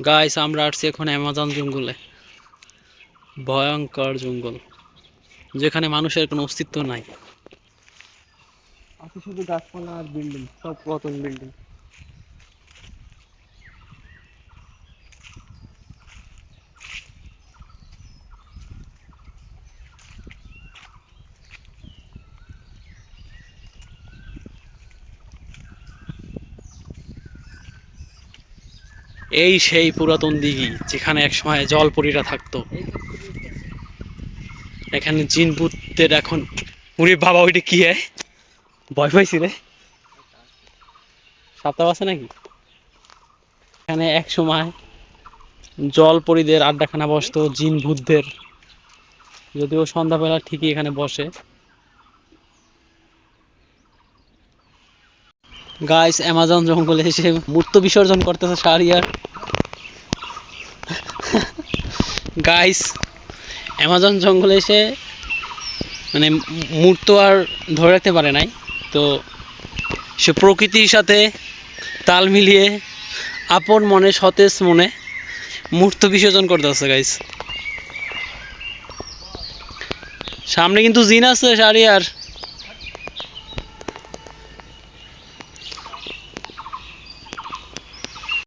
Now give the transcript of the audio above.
Guys আমরা আসছি এখন অ্যামাজন জঙ্গলে। ভয়ঙ্কর জঙ্গল, যেখানে মানুষের কোনো অস্তিত্ব নাই। আছে শুধু গাছপালা আর বিল্ডিং সব পুরাতন বিল্ডিং এই সেই পুরাতন দিঘি, যেখানে একসময় জলপরীরা থাকতো। এখানে জিন ভূতের এখন উরে বাবা, ওইটা কি হয় ভয় পাইছি রে। সাপ্তাহ আছে নাকি? এখানে এক সময় জলপরীদের আড্ডাখানা বসতো, জিন ভূতদের। যদিও সন্ধ্যাবেলা ঠিকই এখানে বসে। গাইস অ্যামাজন জঙ্গলে এসে মূর্ত বিসর্জন করতেছে সারিয়ার গাইস অ্যামাজন জঙ্গলে এসে মানে মূর্ত আর ধরে রাখতে পারে নাই। তো সে প্রকৃতির সাথে তাল মিলিয়ে আপন মনে, সতেজ মনে মূর্ত বিসর্জন করতেছে গাইস সামনে কিন্তু জিন আছে সারিয়ার